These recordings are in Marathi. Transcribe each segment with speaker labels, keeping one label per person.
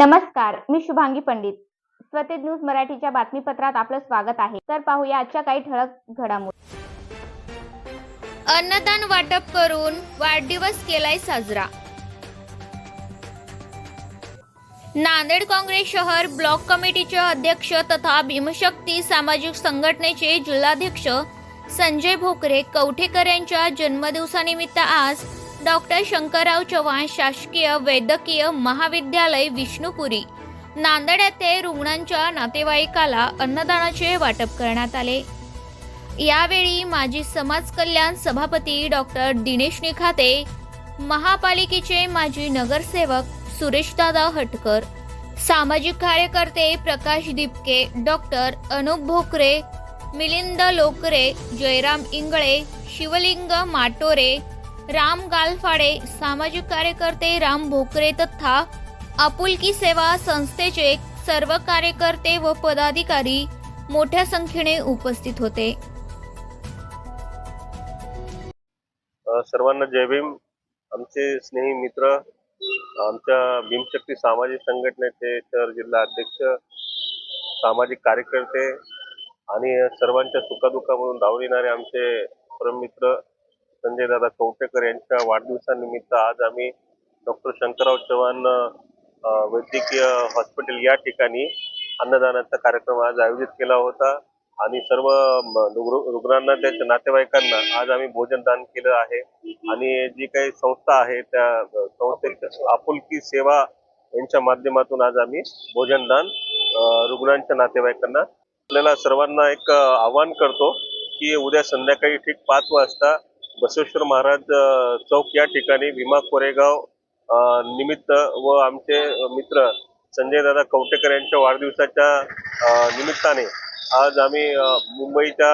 Speaker 1: नमस्कार मी शुभांगी पंडित. स्वतेज न्यूज मराठीच्या बातमीपत्रात आपलं स्वागत आहे. तर पाहूया आजच्या काही ठळक घडामोडी.
Speaker 2: अन्नदान वाटप करून वाढदिवस केलाय साजरा. नांदेड काँग्रेस शहर ब्लॉक कमिटीचे अध्यक्ष तथा भीमशक्ती सामाजिक संघटनेचे जिल्हाध्यक्ष संजय भोकरे कवठेकर यांच्या जन्मदिवसानिमित्त आज डॉक्टर शंकरराव चव्हाण शासकीय वैद्यकीय महाविद्यालय विष्णुपुरी. नांदेड येथे रुग्णांच्या नातेवाईकाला अन्नदानाचे वाटप करण्यात आले. यावेळी माजी समाज कल्याण सभापती डॉक्टर दिनेश निखाते महापालिकेचे माजी नगरसेवक सुरेशदादा हटकर सामाजिक कार्यकर्ते प्रकाश दिपके डॉक्टर अनुप भोकरे मिलिंद लोकरे जयराम इंगळे शिवलिंग माटोरे राम गालफाडे सामाजिक कार्यकर्ते राम भोकरे तथा आपुलकी सेवा संस्थेचे सर्व कार्यकर्ते व पदाधिकारी मोठ्या संख्येने उपस्थित होते.
Speaker 3: सर्वांना जय भीम. आमचे स्नेही मित्र आमच्या भीमशक्ती सामाजिक संघटनेचे शहर जिल्हा अध्यक्ष सामाजिक कार्यकर्ते आणि सर्वांच्या सुखादुखामधून धावून येणारे आमचे परममित्र संजय दादा कवटेकर यांच्या वाढदिवसानिमित्त आज आम्ही डॉक्टर शंकरराव चव्हाण वैद्यकीय हॉस्पिटल या ठिकाणी अन्नदानाचा कार्यक्रम आज आयोजित केला होता. आणि सर्व रुग्णांना त्यांच्या नातेवाईकांना आज आम्ही भोजन दान केलं आहे. आणि जी काही संस्था आहे त्या संस्थेच्या संस्थेत आपुलकी सेवा यांच्या माध्यमातून आज आम्ही भोजन दान रुग्णांच्या नातेवाईकांना आपल्याला सर्वांना एक आवाहन करतो की उद्या संध्याकाळी ठीक पाच वाजता बसवेश्वर महाराज चौक या ठिकाणी भीमा कोरेगाव निमित्त व आमचे मित्र संजय दादा कवटेकर यांच्या वाढदिवसाच्या निमित्ताने आज आम्ही मुंबईच्या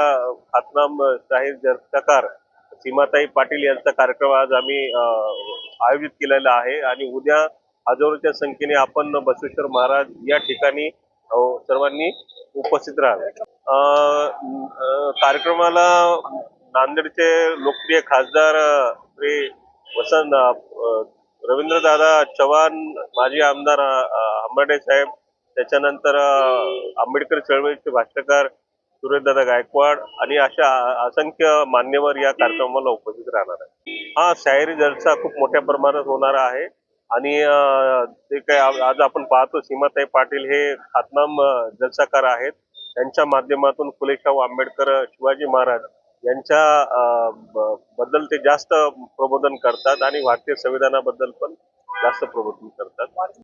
Speaker 3: खातनाम शाहीर जर्ताकार सीमाताई पाटील यांचा कार्यक्रम आज आम्ही आयोजित केलेला आहे आणि उद्या हजारोच्या संख्येने आपण बसवेश्वर महाराज या ठिकाणी सर्वांनी उपस्थित राहावे. कार्यक्रमाला नांदेडचे लोकप्रिय खासदार श्री वसंत रवींद्रदादा चव्हाण माजी आमदार आंबर्डे साहेब त्याच्यानंतर आंबेडकर चळवळीचे भाष्यकार सुरेशदादा गायकवाड आणि अशा असंख्य मान्यवर या कार्यक्रमाला उपस्थित राहणार आहे हा शाहिरी जलसा खूप मोठ्या प्रमाणात होणार आहे आणि जे काही काय आज आपण पाहतो सीमाताई पाटील हे खातनाम जलसाकार आहेत. त्यांच्या माध्यमातून फुलेशाहू आंबेडकर शिवाजी महाराज यांच्या अ, ब- बद्दल ते जास्त प्रबोधन करतात आणि भारतीय संविधानाबद्दल पण जास्त प्रबोधन करतात.